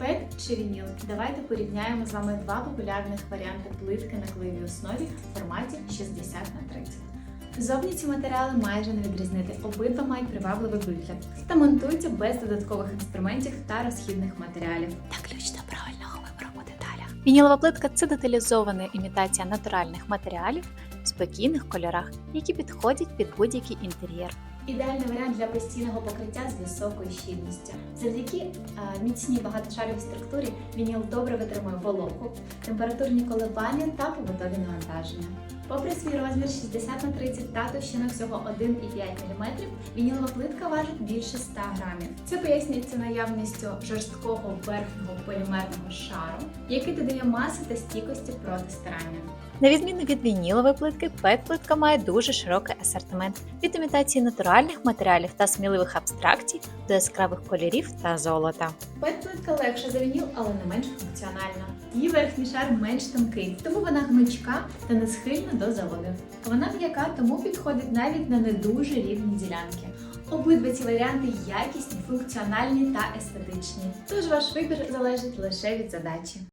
Пет чи вініл? Давайте порівняємо з вами два популярних варіанти плитки на клеєвій основі в форматі 60 на 30. Зовні ці матеріали майже не відрізнити, обидва мають привабливий вигляд та монтуються без додаткових інструментів та розхідних матеріалів. та ключ до правильного вибору у деталях. Вінілова плитка це деталізована імітація натуральних матеріалів в спокійних кольорах, які підходять під будь-який інтер'єр. Ідеальний варіант для постійного покриття з високою щільністю. Завдяки е, міцній багатошаровій структурі вініл добре витримує вологу, температурні коливання та побутові навантаження. Попри свій розмір 60 на 30 та товщину всього 1,5 мм, вінілова плитка важить більше 100 грамів. Це пояснюється наявністю жорсткого верхнього полімерного шару, який додає маси та стійкості проти стирання. На відміну від вінілової плитки, пет-плитка має дуже широкий асортимент від імітації натуральних матеріалів та сміливих абстракцій до яскравих кольорів та золота. Пет-плитка легша за вініл, але не менш функціональна. Її верхній шар менш тонкий, тому вона гнучка та не схильна до заводу. Вона м'яка, тому підходить навіть на не дуже рівні ділянки. Обидва ці варіанти якісні, функціональні та естетичні. Тож ваш вибір залежить лише від задачі.